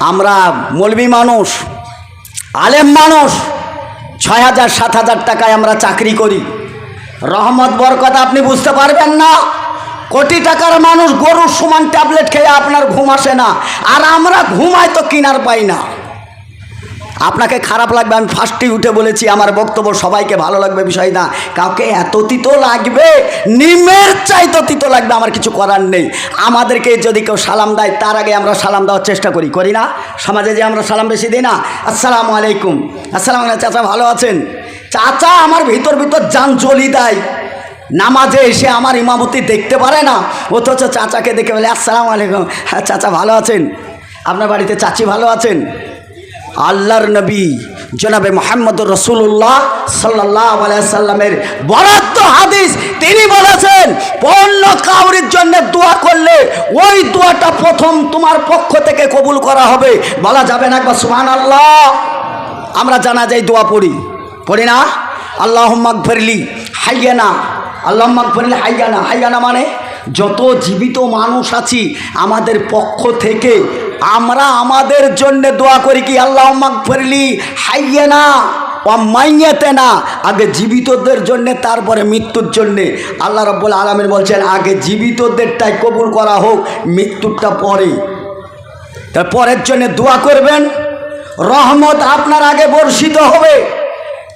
আমরা মলবি মানুষ, আলেম মানুষ, ছয় হাজার, সাত হাজার টাকায় আমরা চাকরি করি। রহমত, বরকত আপনি বুঝতে পারবেন না। কোটি টাকার মানুষ গরুর সমান ট্যাবলেট খেয়ে আপনার ঘুম আসে না। আর আমরা ঘুমায় তো কিনার পাই না। আপনাকে খারাপ লাগবে, আমি ফার্স্টেই উঠে বলেছি, আমার বক্তব্য সবাইকে ভালো লাগবে, বিষয় না। কাউকে এত তিতো লাগবে, নিমের চাইতো তিতো লাগবে, আমার কিছু করার নেই। আমাদেরকে যদি কেউ সালাম দেয়, তার আগে আমরা সালাম দেওয়ার চেষ্টা করি করি না? সমাজে যে আমরা সালাম বেশি দিই না? আসসালামু আলাইকুম। আসসালাম আলাইকুম, চাচা ভালো আছেন? চাচা আমার ভিতর ভিতর যান জ্বলি দেয়। নামাজে এসে আমার ইমামতি দেখতে পারে না। অথচ চাচাকে দেখে বলে, আসসালামু আলাইকুম। হ্যাঁ চাচা ভালো আছেন? আপনার বাড়িতে চাচি ভালো আছেন? আল্লাহর নবী জনাবে মোহাম্মদ রসুল্লাহ সাল্লাহ সাল্লামের বরাদ্দ হাদিস। তিনি বলেছেন, পণ্য কাউরির জন্য দোয়া করলে ওই দোয়াটা প্রথম তোমার পক্ষ থেকে কবুল করা হবে। বলা যাবে না একবার সুহান আল্লাহ আমরা জানা যাই দোয়া পড়ি। পড়ি না? আল্লাহ ফেরলি হাইয়ানা। আল্লাহ ফেরলি হাইয়ানা। হাইয়ানা মানে যত জীবিত মানুষ আছি, আমাদের পক্ষ থেকে আমরা আমাদের জন্য দোয়া করি কি, আল্লাহ ফেরলি হাইয়ে না মাইয়েতে না আগে জীবিতদের জন্যে, তারপরে মৃত্যুর জন্যে। আল্লাহ রব্বুল আলমের বলছেন, আগে জীবিতদেরটাই কবুল করা হোক মৃত্যুরটা পরে। তার পরের জন্যে দোয়া করবেন। রহমত আপনার আগে বর্ষিত হবে।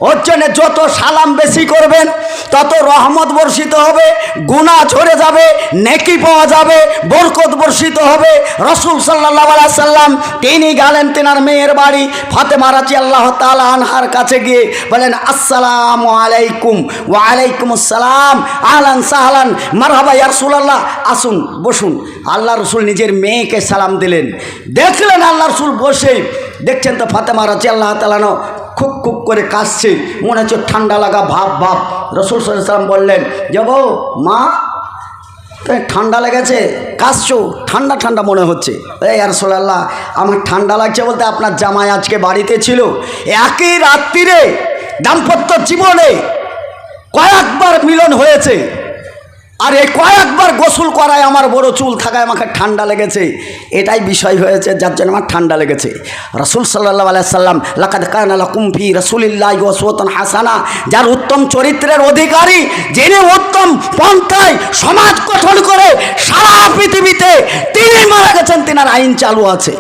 ওর জন্য যত সালাম বেশি করবেন, তত রহমত বর্ষিত হবে গুণা ঝরে যাবে, নেকি পাওয়া যাবে, বরকত বর্ষিত হবে। রসুল সাল্লাহ সাল্লাম তিনি গেলেন তেনার মেয়ের বাড়ি, ফাতেমা রাজি আল্লাহ তালা কাছে গিয়ে বলেন, আসসালাম আলাইকুম ওয়ালাইকুম আসসালাম, আহলান সাহলান, মারহাবা ইয়ারসুল্লাহ আসুন, বসুন। আল্লাহ রসুল নিজের মেয়েকে সালাম দিলেন। দেখলেন আল্লাহ রসুল বসে, দেখছেন তো ফাতেমা রাজি আল্লাহ তালানো খুব খুব করে কাশছে। মনে হচ্ছে ঠান্ডা লাগা ভাব ভাব। রসুল সাল্লাম বললেন যে গো মা তাই ঠান্ডা লেগেছে, কাশছো? ঠান্ডা ঠান্ডা মনে হচ্ছে। এই আর সোল্লাহ আমার ঠান্ডা লাগছে বলতে আপনার জামাই আজকে বাড়িতে ছিল। একই রাত্রিরে দাম্পত্য জীবনে কয়েকবার মিলন হয়েছে। আর এই কয়েকবার গোসল করায় আমার বড় চুল থাকায় আমাকে ঠান্ডা লেগেছে। এটাই বিষয় হয়েছে, যার জন্য আমার ঠান্ডা লেগেছে। রসুল সাল্লাহ আলাইসাল্লাম লাকাদ কানালা কুম্ফি রসুলিল্লাহ ওসওতন হাসানা যার উত্তম চরিত্রের অধিকারী, যিনি উত্তম পন্থায় সমাজ গঠন করে সারা পৃথিবীতে তিনি মারা গেছেন, তিনার আইন চালু আছে।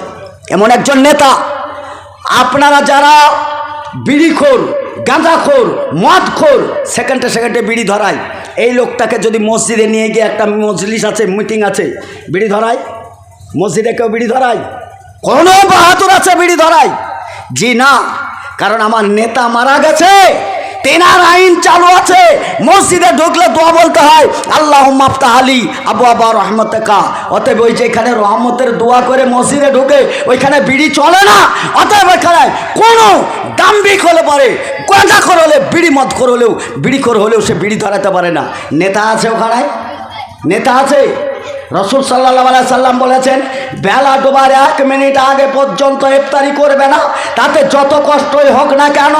এমন একজন নেতা, আপনারা যারা বিড়িখোর, গাঁজাখোর, মদখোর, সেকেন্ডে সেকেন্ডে বিড়ি ধরায় এই লোকটাকে যদি মসজিদে নিয়ে গিয়ে একটা মজলিস আছে, মিটিং আছে, বিড়ি ধরায়? মসজিদে কেউ বিড়ি ধরায়? কোনো বাহাদুর আছে বিড়ি ধরায়? জি না, কারণ আমার নেতা মারা গেছে। তেনার আইন চালু আছে। মসজিদে ঢুকলে দোয়া বলতে হয় আল্লাহ মাফতা আলী আবু আবা রহমতে কা অতএব ওই যেখানে রহমতের দোয়া করে মসজিদে ঢুকে, ওইখানে বিড়ি চলে না। অতএব ওইখানে কোনো দাম্বিক হলে পারে গাঁজা খর হলে, বিড়ি মদ খর হলেও, বিড়ি খর হলেও সে বিড়ি ধরাতে পারে না। নেতা আছে ওখানে? নেতা আছে? রসুল সাল্লাহ সাল্লাম বলেছেন বেলা ডোবার এক মিনিট আগে পর্যন্ত ইফতারি করবে না। তাতে যত কষ্টই হোক না কেন,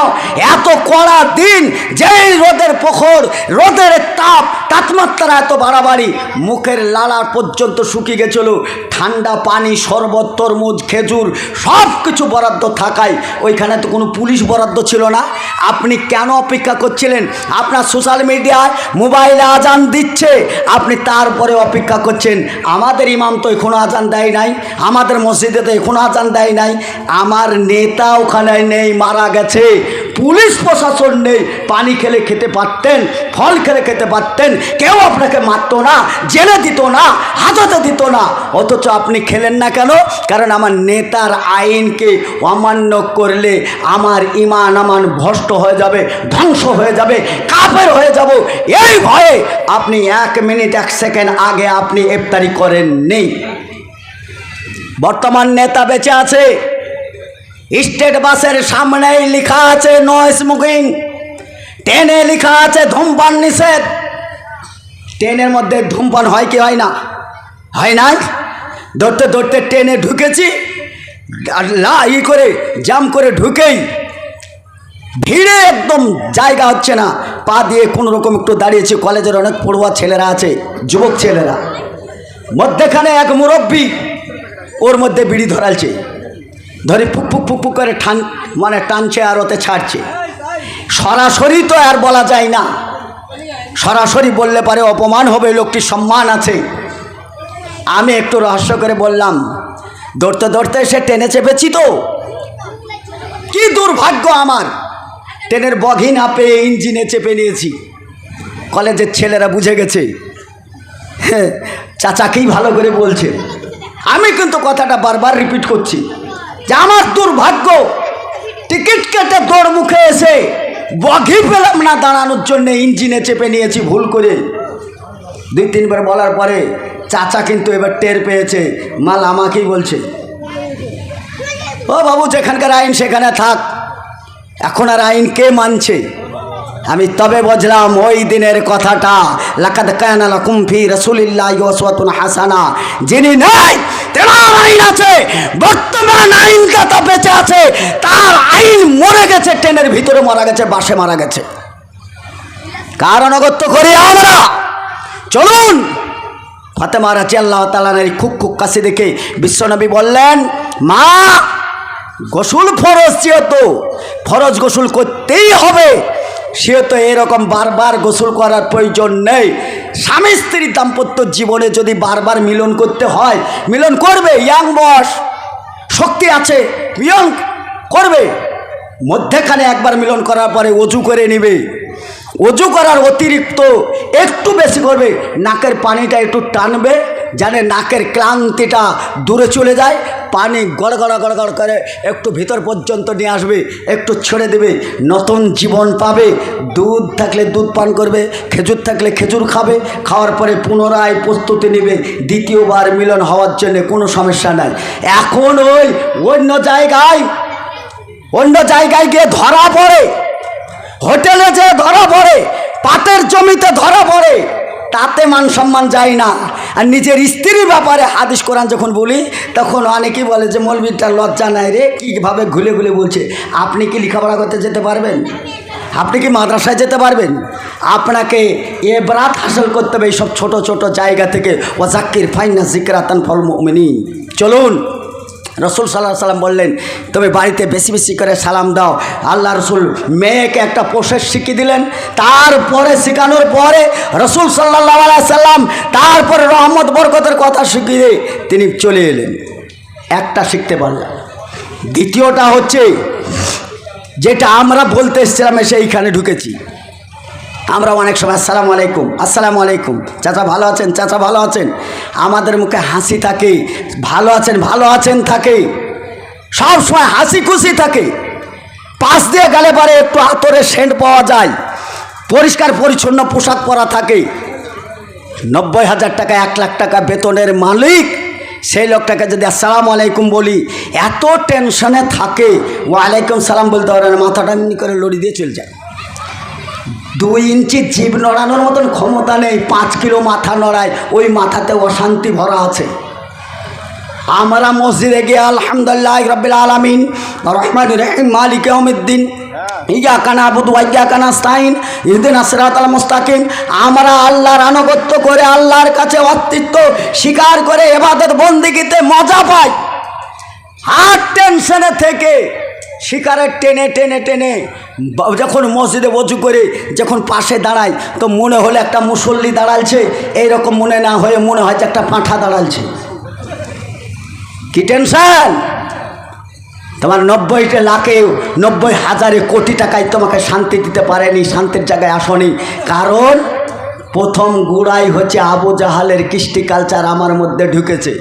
এত কড়া দিন যেই রোদের পোখর, রোদের তাপ, তাপমাত্রা এত বাড়াবাড়ি, মুখের লালা পর্যন্ত শুকিয়ে গেছিল। ঠান্ডা পানি, শরবত, তরমুজ, খেজুর সব কিছু বরাদ্দ থাকায় ওইখানে তো কোনো পুলিশ বরাদ্দ ছিল না। আপনি কেন অপেক্ষা করছিলেন? আপনার সোশ্যাল মিডিয়ায় মোবাইলে আজান দিচ্ছে, আপনি তারপরে অপেক্ষা করছেন। আমাদের ইমাম তো এখনও আজান দেয় নাই, আমাদের মসজিদে তো এখনও আজান দেয় নাই। আমার নেতা ওখানে নেই, মারা গেছে। পুলিশ প্রশাসন নেই, পানি খেলে খেতে পারতেন, ফল খেলে খেতে পারতেন। কেউ আপনাকে মারতো না, জেলে দিত না, হাজতে দিত না। অথচ আপনি খেলেন না কেন? কারণ আমার নেতার আইনকে অমান্য করলে আমার ইমান আমান ভ্রষ্ট হয়ে যাবে, ধ্বংস হয়ে যাবে কাপের হয়ে যাব। এই ভয়ে আপনি এক মিনিট, এক সেকেন্ড আগে আপনি ইফতারি করেন নেই বর্তমান নেতা বেঁচে আছে। স্টেট বাসের সামনেই লেখা আছে নো স্মোকিং ট্রেনে লেখা আছে ধূমপান নিষেধ। ট্রেনের মধ্যে ধূমপান হয় কি হয় না? হয় না ধরতে ধরতে ট্রেনে ঢুকেছি। লা ই করে, জাম করে ঢুকেই। ভিড়ে একদম জায়গা হচ্ছে না। পা দিয়ে কোনো রকম একটু দাঁড়িয়েছি। কলেজের অনেক পড়ুয়া ছেলেরা আছে, যুবক ছেলেরা। মধ্যেখানে এক মুরব্বী ওর মধ্যে বিড়ি ধরালছে। ধরে ফুক ফুক ফুক ফুক করে ঠান মানে টানছে আর ওতে ছাড়ছে। সরাসরি তো আর বলা যায় না। সরাসরি বললে পারে অপমান হবে লোকটির সম্মান আছে। আমি একটু রহস্য করে বললাম দৌড়তে দৌড়তে এসে টেনে চেপেছি তো? কি দুর্ভাগ্য আমার! ট্রেনের বগি না পেয়ে ইঞ্জিনে চেপে নিয়েছি। কলেজের ছেলেরা বুঝে গেছে। হ্যাঁ, চাচাকেই ভালো করে বলছে। আমি কিন্তু কথাটা বারবার রিপিট করছি। যে আমার দুর্ভাগ্য টিকিট কেটে দৌড় মুখে এসে বগি পেলাম না দাঁড়ানোর জন্য, ইঞ্জিনে চেপে নিয়েছি ভুল করে। দুই তিনবার বলার পরে চাচা কিন্তু এবার টের পেয়েছে, মাল আমাকেই বলছে। ও বাবু, যেখানকার আইন সেখানে থাক। এখন আর আইন কে মানছে? আমি তবে বুঝলাম ওই দিনের কথাটা। লাকাদ কায়না লাকুম ফি রাসূলিল্লাহি উসওয়াতুন হাসানা। যিনি নাই, তেনার আইন আছে, বর্তমান আইনদাতা বেঁচে আছে, তার আইন মরে গেছে ট্রেনের ভিতরে মারা গেছে, বাসে মারা গেছে। কারণ অগত্য করি আমরা। চলুন, ফাতেমা রাজি আল্লাহ তালানের খুক খুক কাছে দেখে বিশ্বনবী বললেন, মা, গোসল ফরজ যেহেতু, ফরজ গোসল করতেই হবে। সেহেতু এরকম বারবার গোসল করার প্রয়োজন নেই। স্বামী স্ত্রীর দাম্পত্য জীবনে যদি বারবার মিলন করতে হয়, মিলন করবে ইয়াং বস শক্তি আছে মিলন করবে। মধ্যেখানে একবার মিলন করার পরে অজু করে নিবে। অজু করার অতিরিক্ত একটু বেশি করবে, নাকের পানিটা একটু টানবে জানে নাকের ক্লান্তিটা দূরে চলে যায়, পানি গড় গড় গড় গড় করে একটু ভিতর পর্যন্ত নিয়ে আসবে, একটু ছেড়ে দেবে, নতুন জীবন পাবে, দুধ থাকলে দুধ পান করবে, খেজুর থাকলে খেজুর খাবে, খাওয়ার পরে পুনরায় প্রস্তুতি নেবে, দ্বিতীয়বার মিলন হওয়ার জন্য কোনো সমস্যা নাই। এখন ওই অন্য জায়গায় অন্য জায়গায় গিয়ে ধরা পড়ে, হোটেলে যে ধরা পড়ে, পাটের জমিতে ধরা পড়ে তাতে মান সম্মান যায় না। আর নিজের স্ত্রীর ব্যাপারে হাদিস কোরআন যখন বলি, তখন অনেকেই বলে যে মৌলবীরটা লজ্জা নাই রে, কীভাবে ঘুলে ঘুলে বলছে? আপনি কি লেখাপড়া করতে যেতে পারবেন? আপনি কি মাদ্রাসায় যেতে পারবেন? আপনাকে এ ব্রাত হাসিল করতে হবে এইসব ছোট ছোট জায়গা থেকে। ওয়াজাক্কির ফাইনা জিকরাতান ফল মুমিনিন। চলুন। রসুল সাল্লাহ সাল্লাম বললেন, তুমি বাড়িতে বেশি বেশি করে সালাম দাও। আল্লাহ রসুল মেয়েকে একটা প্রসেস শিখিয়ে দিলেন। তারপরে শেখানোর পরে রসুল সাল্লাহ সাল্লাম তারপরে রহমত, বরকতের কথা শিখিয়ে তিনি চলে এলেন। একটা শিখতে পারলেন দ্বিতীয়টা হচ্ছে, যেটা আমরা বলতে এসেছিলাম, এসে এইখানে ঢুকেছি। আমরা অনেক সময় আসসালামু আলাইকুম আসসালামু আলাইকুম। চাচা ভালো আছেন? চাচা ভালো আছেন? আমাদের মুখে হাসি থাকে। ভালো আছেন ভালো আছেন থাকে। সব সময় হাসি খুশি থাকে। পাশ দিয়ে গেলে পরে একটু আতরের সেন্ট পাওয়া যায়। পরিষ্কার, পরিচ্ছন্ন পোশাক পরা থাকে। নব্বই হাজার টাকা, এক লাখ টাকা বেতনের মালিক। সেই লোকটাকে যদি আসসালামু আলাইকুম বলি, এত টেনশনে থাকে। ওয়ালাইকুম সালাম বলতে পারে মাথাটা এমনি করে লড়ি দিয়ে চলে যায়। দুই ইঞ্চি জীব নড়ানোর মতন ক্ষমতা নেই, পাঁচ কিলো মাথা নড়ায়, ওই মাথাতে অশান্তি ভরা আছে। আমরা মসজিদে গিয়ে আলহামদুলিল্লাহ রবিল আলমিন, রহমান রহিম, মালিক অমিদ্দিন ইয়া কানা বুধ ওয়াইয়া কানা স্তাইন ইদিন আসরাত আল মুস্তাকিম, আমরা আল্লাহর আনুগত্য করে আল্লাহর কাছে অস্তিত্ব স্বীকার করে এবাদত বন্দিগিতে মজা পাই। আর টেনশনে থেকে শিকারের টেনে টেনে টেনে যখন মসজিদে বজু করে, যখন পাশে দাঁড়ায় তো মনে হলে একটা মুসল্লি দাঁড়ালছে, এইরকম মনে না হয়ে মনে হয় যে একটা পাঁঠা দাঁড়ালছে। কি টেনশন? তোমার নব্বইটা লাখে, নব্বই হাজারে কোটি টাকায় তোমাকে শান্তি দিতে পারেনি, শান্তির জায়গায় আসনি। কারণ প্রথম গুড়াই হচ্ছে আবু জাহালের কৃষ্টি কালচার আমার মধ্যে ঢুকেছে।